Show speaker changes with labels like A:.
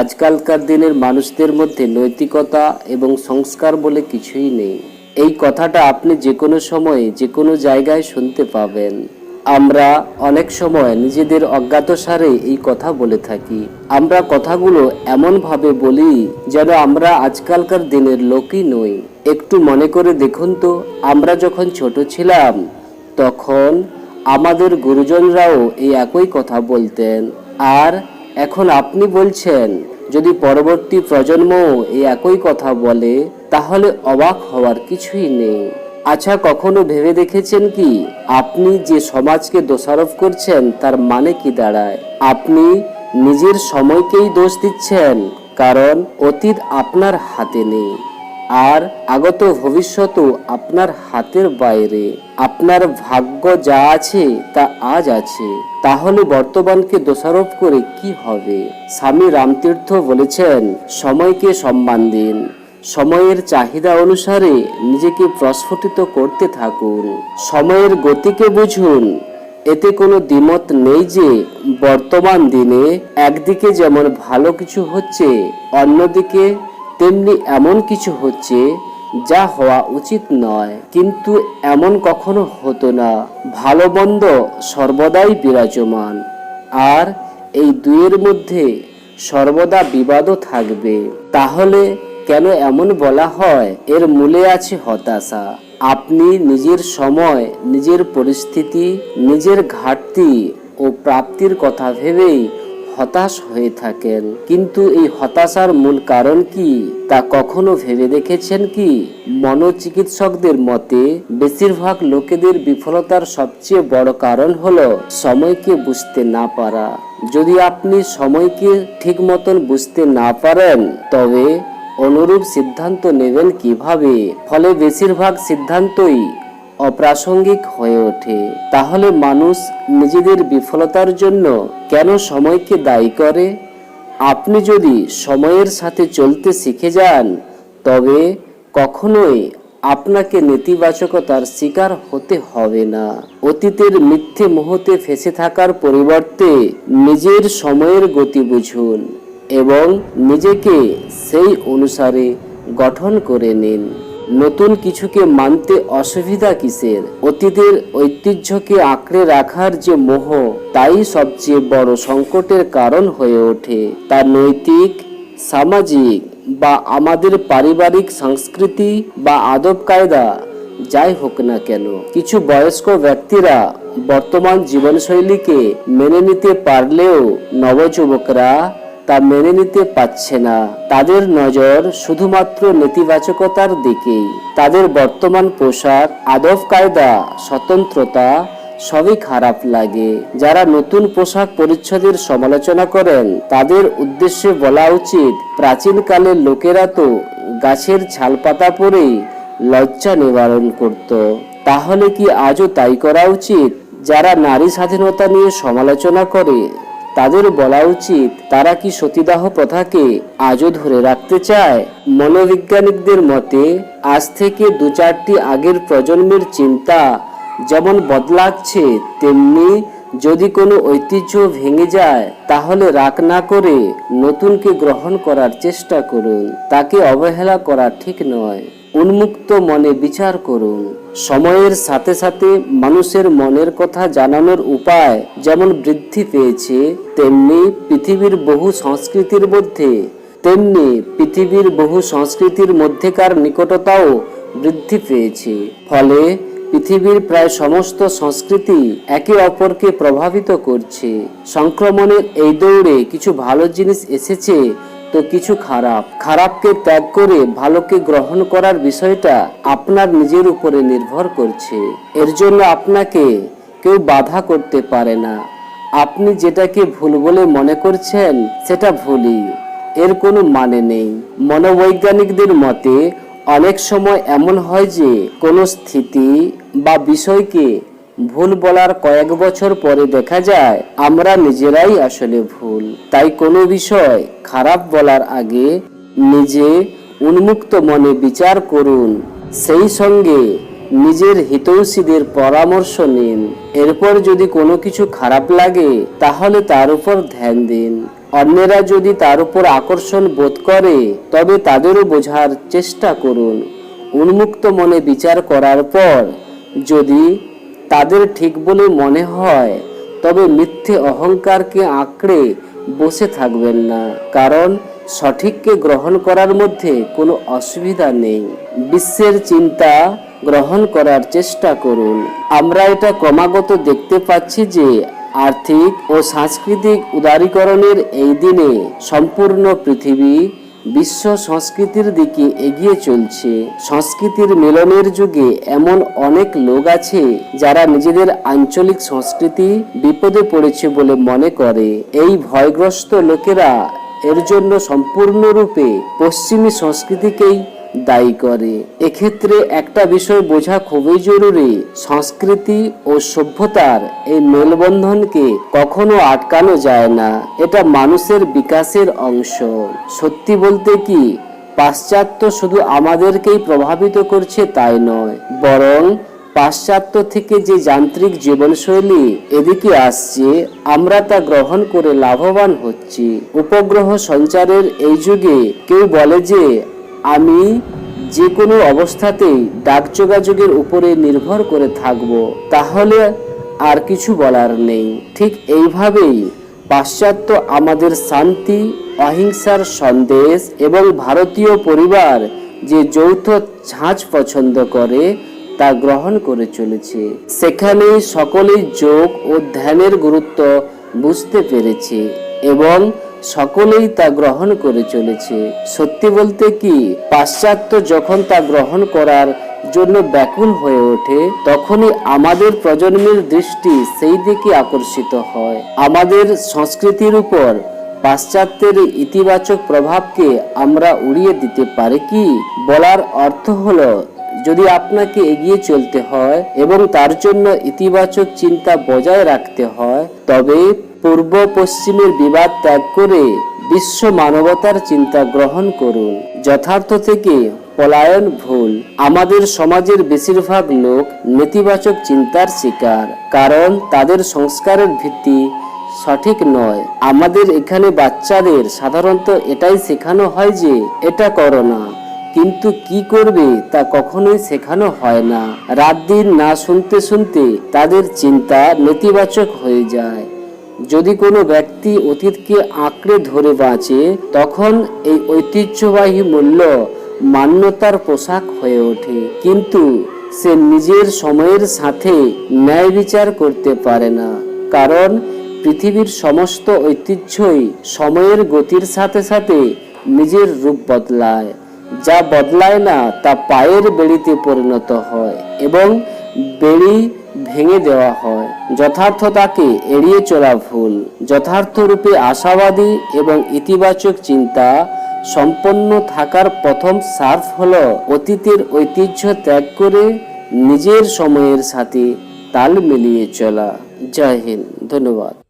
A: আজকালকার দিনের মানুষদের মধ্যে নৈতিকতা এবং সংস্কার বলে কিছুই নেই। এই কথাটা আপনি যে কোনো সময়ে, যে কোনো জায়গায় শুনতে পাবেন। আমরা অনেক সময় নিজেদের অজ্ঞাতসারে এই কথা বলে থাকি। আমরা কথাগুলো এমনভাবে বলি যেন আমরা আজকালকার দিনের লোকই নই। একটু মনে করে দেখুন তো, আমরা যখন ছোট ছিলাম, তখন আমাদের গুরুজনরাও এই একই কথা বলতেন। আর এখন আপনি বলছেন, যদি পরবর্তী প্রজন্ম এই একই কথা বলে, তাহলে অবাক হওয়ার কিছুই নেই। আচ্ছা কখনো ভেবে দেখেছেন কি, আপনি যে সমাজকে দোষারোপ করছেন, তার মানে কি দাঁড়ায়? আপনি নিজের সময়কেই দোষ দিচ্ছেন, কারণ অতীত আপনার হাতে নেই। আর আগত ভবিষ্যৎও আপনার হাতের বাইরে। আপনার ভাগ্য যা আছে, তা আজ আছে। তাহলে বর্তমানকে দোষারোপ করে কি হবে? স্বামী রামতীর্থ বলেছেন, সময়কে সম্মান দিন। সময়ের চাহিদা অনুসারে নিজেকে প্রস্ফুটিত করতে থাকুন। সময়ের গতিকে বুঝুন। এতে কোনো দ্বিমত নেই যে, বর্তমান দিনে একদিকে যেমন ভালো কিছু হচ্ছে, অন্যদিকে তেমনি এমন কিছু হচ্ছে যা হওয়া উচিত নয়। কিন্তু এমন কখনো হতো না। ভালো মন্দ সর্বদাই বিরাজমান। আর এই দুয়ের মধ্যে সর্বদা বিবাদও থাকবে। তাহলে কেন এমন বলা হয়? এর মূলে আছে হতাশা। আপনি নিজের সময়, নিজের পরিস্থিতি, নিজের ঘাটতি ও প্রাপ্তির কথা ভেবেই হতাশ হয়ে থাকেন। কিন্তু এই হতাশার মূল কারণ কি তা কখনো ভেবে দেখেছেন কি? মনোচিকিৎসকদের মতে, বেশিরভাগ লোকেদের বিফলতার সবচেয়ে বড় কারণ হলো সময়কে বুঝতে না পারা। যদি আপনি সময়কে ঠিক মতন বুঝতে না পারেন, তবে অনুরূপ সিদ্ধান্ত নেবেন কীভাবে? ফলে বেশিরভাগ সিদ্ধান্তই অপ্রাসঙ্গিক হয়ে ওঠে। তাহলে মানুষ নিজেদের বিফলতার জন্য কেন সময়কে দায়ী করে? আপনি যদি সময়ের সাথে চলতে শিখে যান, তবে কখনোই আপনাকে নেতিবাচকতার শিকার হতে হবে না। অতীতের মিথ্যে মোহতে ফেসে থাকার পরিবর্তে নিজের সময়ের গতি বুঝুন এবং নিজেকে সেই অনুসারে গঠন করে নিন। নতুন কিছুকে মানতে অসুবিধা কিসের? অতীতের ঐতিহ্যকে আঁকড়ে রাখার যে মোহ, তাই সবচেয়ে বড় সংকটের কারণ হয়ে ওঠে। তা নৈতিক, সামাজিক বা আমাদের পারিবারিক সংস্কৃতি বা আদব কায়দা, যাই হোক না কেন। কিছু বয়স্ক ব্যক্তিরা বর্তমান জীবনশৈলীকে মেনে নিতে পারলেও নবযুবকরা তা মেনে নিতে পারছে না। তাদের নজর শুধুমাত্র নেতিবাচকতার দিকেই। তাদের বর্তমান পোশাক, আদব কায়দা, স্বতন্ত্রতা সবই খারাপ লাগে। যারা নতুন পোশাক পরিচ্ছদের সমালোচনা করেন, তাদের উদ্দেশ্যে বলা উচিত প্রাচীনকালের লোকেরা তো গাছের ছালপাতা পরেই লজ্জা নিবারণ করত। তাহলে কি আজও তাই করা উচিত? যারা নারী স্বাধীনতা নিয়ে সমালোচনা করে তাদের বলা উচিত, তারা কি সতীদাহ প্রথাকে আজও ধরে রাখতে চায়? মনোবিজ্ঞানিকদের মতে, আজ থেকে দু চারটি আগের প্রজন্মের চিন্তা যেমন বদলাচ্ছে, তেমনি যদি কোনো ঐতিহ্য ভেঙে যায়, তাহলে রাগ না করে নতুনকে গ্রহণ করার চেষ্টা করুন। তাকে অবহেলা করা ঠিক নয়। উন্মুক্ত মনে বিচার করুন। সময়ের সাথে সাথে মানুষের মনের কথা জানানোর উপায় যেমন বৃদ্ধি পেয়েছে, তেমনি পৃথিবীর বহু সংস্কৃতির মধ্যে, তেমনি পৃথিবীর বহু সংস্কৃতির মধ্যেকার নিকটতাও বৃদ্ধি পেয়েছে। ফলে পৃথিবীর প্রায় সমস্ত সংস্কৃতি একে অপরকে প্রভাবিত করছে। সংক্রমণের এই দৌড়ে কিছু ভালো জিনিস এসেছে তো কিছু খারাপ। খারাপকে ত্যাগ করে ভালোকে গ্রহণ করার বিষয়টা আপনার নিজের উপরে নির্ভর করছে। এর জন্য আপনাকে কেউ বাধা করতে পারে না। আপনি যেটাকে ভুল বলে মনে করছেন, সেটা ভুলই। এর কোনো মানে নেই। মনোবৈজ্ঞানিকদের মতে, অনেক সময় এমন হয় যে, কোনো স্থিতি বা বিষয়কে ভুল বলার কয়েক বছর পরে দেখা যায়, আমরা নিজেরাই আসলে ভুল। তাই কোনো বিষয় খারাপ বলার আগে নিজে উন্মুক্ত মনে বিচার করুন। সেই সঙ্গে নিজের হিতৈষীদের পরামর্শ নিন। এরপর যদি কোনো কিছু খারাপ লাগে, তাহলে তার উপর ধ্যান দিন। অন্যেরা যদি তার উপর আকর্ষণ বোধ করে, তবে তাদেরও বোঝার চেষ্টা করুন। উন্মুক্ত মনে বিচার করার পর যদি তাদের ঠিক বলে মনে হয়, তবে মিথ্যে অহংকারকে আঁকড়ে বসে থাকবেন না, কারণ সঠিককে গ্রহণ করার মধ্যে কোনো অসুবিধা নেই। বিশ্বের চিন্তা গ্রহণ করার চেষ্টা করুন। আমরা এটা ক্রমাগত দেখতে পাচ্ছি যে আর্থিক ও সাংস্কৃতিক উদারীকরণের এই দিনে সম্পূর্ণ পৃথিবী বিশ্ব সংস্কৃতির দিকে এগিয়ে চলছে। সংস্কৃতির মিলনের যুগে এমন অনেক লোক আছে যারা নিজেদের আঞ্চলিক সংস্কৃতি বিপদে পড়েছে বলে মনে করে। এই ভয়গ্রস্ত লোকেরা এর জন্য সম্পূর্ণরূপে পশ্চিমী সংস্কৃতিকেই দায়ী করে। এক্ষেত্রে একটা বিষয় বোঝা খুবই জরুরি। সংস্কৃতি ও সভ্যতার এই মেলবন্ধনকে কখনো আটকানো যায় না। এটা মানুষের বিকাশের অংশ। সত্যি বলতে কি, পাশ্চাত্য শুধু আমাদেরকেই প্রভাবিত করছে তাই নয়, বরং পাশ্চাত্য থেকে যে যান্ত্রিক জীবনশৈলী এদিকে আসছে, আমরা তা গ্রহণ করে লাভবান হচ্ছি। উপগ্রহ সঞ্চারের এই যুগে কেউ বলে যে আমি যে কোনো অবস্থাতেই ডাক যোগাযোগের উপরে নির্ভর করে থাকব, তাহলে আর কিছু বলার নেই। ঠিক এইভাবেই পাশ্চাত্য আমাদের শান্তি, অহিংসার সন্দেশ এবং ভারতীয় পরিবার যে যৌথ ছাঁচ পছন্দ করে, তা গ্রহণ করে চলেছে। সেখানে সকলেই যোগ ও ধ্যানের গুরুত্ব বুঝতে পেরেছে এবং সকলেই তা গ্রহণ করে চলেছে। সত্যি বলতে কি, পাশ্চাত্য যখন তা গ্রহণ করার জন্য ব্যাকুল হয়ে ওঠে, তখনই আমাদের প্রজন্মের দৃষ্টি সেই দিকে আকর্ষিত হয়। আমাদের সংস্কৃতির উপর পাশ্চাত্যের ইতিবাচক প্রভাবকে আমরা উড়িয়ে দিতে পারি কি? বলার অর্থ হলো যদি আপনাকে এগিয়ে চলতে হয় এবং তার জন্য ইতিবাচক চিন্তা বজায় রাখতে হয়, তবে পূর্ব পশ্চিমের বিবাদ ত্যাগ করে বিশ্ব মানবতার চিন্তা গ্রহণ করুন। যথার্থ থেকে পলায়ন ভুল। আমাদের সমাজের বেশিরভাগ লোক নেতিবাচক চিন্তার শিকার, কারণ তাদের সংস্কারের ভিত্তি সঠিক নয়। আমাদের এখানে বাচ্চাদের সাধারণত এটাই শেখানো হয় যে, এটা করো না। কিন্তু কি করবে তা কখনোই শেখানো হয় না। রাত দিন না শুনতে শুনতে তাদের চিন্তা নেতিবাচক হয়ে যায়। যদি কোনো ব্যক্তি অতীতকে আঁকড়ে ধরে বাঁচে, তখন এই ঐতিহ্যবাহী মূল্য মান্যতার পোশাক হয়ে ওঠে। কিন্তু সে নিজের সময়ের সাথে ন্যায় বিচার করতে পারে না, কারণ পৃথিবীর সমস্ত ঐতিহ্যই সময়ের গতির সাথে সাথে নিজের রূপ বদলায়। যা বদলায় না, তা পায়ের বেড়িতে পরিণত হয় এবং বেড়ি ভেঙে দেওয়া হয়। যথার্থতাকে এড়িয়ে চলা ভুল। যথার্থ রূপে আশাবাদী এবং ইতিবাচক চিন্তা সম্পন্ন থাকার প্রথম সার্ফ হল অতীতের ঐতিহ্য ত্যাগ করে নিজের সময়ের সাথে তাল মিলিয়ে চলা। জয় হিন্দ। ধন্যবাদ।